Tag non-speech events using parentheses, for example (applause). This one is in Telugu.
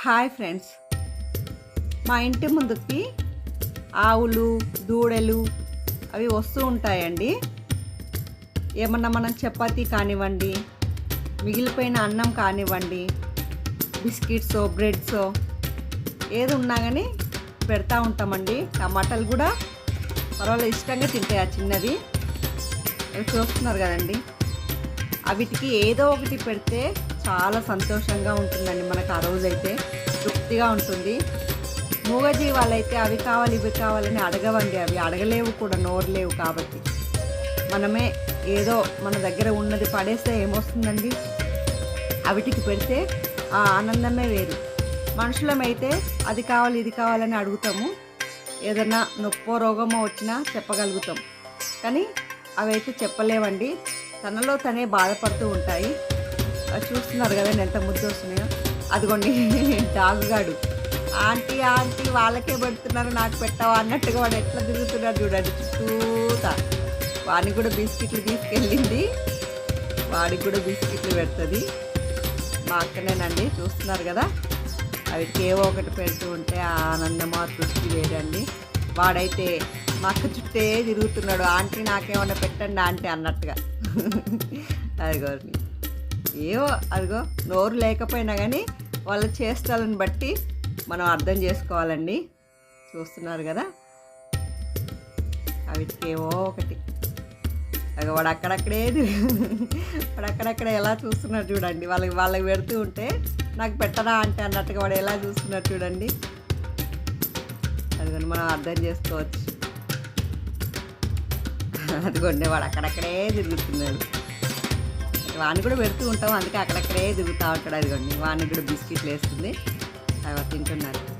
Hi friends. మా ఇంటి ముందుకి ఆవులు దూడలు అవి వస్తూ ఉంటాయండి. ఏమన్నా మనం చపాతీ కానివ్వండి మిగిలిపోయిన అన్నం కానివ్వండి బిస్కెట్సో బ్రెడ్సో ఏది ఉన్నా కానీ పెడతా ఉంటామండి. టమాటాలు కూడా పర్వాలేదు ఇష్టంగా తింటాయి ఆ చిన్నవి? అవి చూస్తున్నారు కదండి. వీటికి ఏదో ఒకటి పెడితే చాలా సంతోషంగా ఉంటుందండి మనకు ఆ రోజైతే. తృప్తిగా ఉంటుంది. మూగజీవాలు అయితే అవి కావాలి ఇవి కావాలని అడగవండి. అవి అడగలేవు కూడా నోరు లేవు కాబట్టి. మనమే ఏదో మన దగ్గర ఉన్నది పడేస్తే ఏమొస్తుందండి? అవిటికి పెడితే ఆ ఆనందమే వేరు. మనుషులమైతే అది కావాలి ఇది కావాలని అడుగుతాము. ఏదన్నా నొప్పో రోగమో వచ్చినా చెప్పగలుగుతాం. కానీ అవైతే చెప్పలేవండి. తనలో తనే బాధపడుతూ ఉంటాయి. అది చూస్తున్నారు కదండి ఎంత ముద్దు వస్తున్నాయో. అదిగోండి డాగుగాడు. ఆంటీ ఆంటీ వాళ్ళకే పెడుతున్నారు నాకు పెట్టావా? అన్నట్టుగా వాడు ఎట్లా తిరుగుతున్నాడు చూడండి చుట్టూతా. వాడిని కూడా బిస్కెట్లు తీసుకెళ్ళింది. వాడికి కూడా బిస్కెట్లు పెడుతుంది. మా అక్కనేనండి చూస్తున్నారు కదా. వాటికి ఏవో ఒకటి పెడుతూ ఉంటే ఆనందమా తృప్తి లేదండి. వాడైతే మా అక్క చుట్టే తిరుగుతున్నాడు. ఆంటీ నాకేమన్నా పెట్టండి ఆంటీ అన్నట్టుగా. (laughs) అదిగో. ఏవో అదిగో నోరు లేకపోయినా కానీ వాళ్ళ చేష్టాలను బట్టి మనం అర్థం చేసుకోవాలండి. చూస్తున్నారు కదా? అవిటికేవో ఒకటి. అది వాడు అక్కడక్కడే (laughs) వాడు అక్కడక్కడ ఎలా చూస్తున్నారు చూడండి. వాళ్ళకి వాళ్ళకి పెడుతూ ఉంటే నాకు పెట్టరా అంటే అన్నట్టుగా వాడు ఎలా చూస్తున్నారు చూడండి. అది మనం అర్థం చేసుకోవచ్చు. అదిగోండి వాడు అక్కడక్కడే తిరుగుతున్నాడు. వాడిని కూడా పెడుతూ ఉంటాం అందుకే అక్కడక్కడే తిరుగుతూ ఉంటాడు అదిగోండి. వాడిని కూడా బిస్కెట్లు వేస్తుంది అవి తింటున్నారు.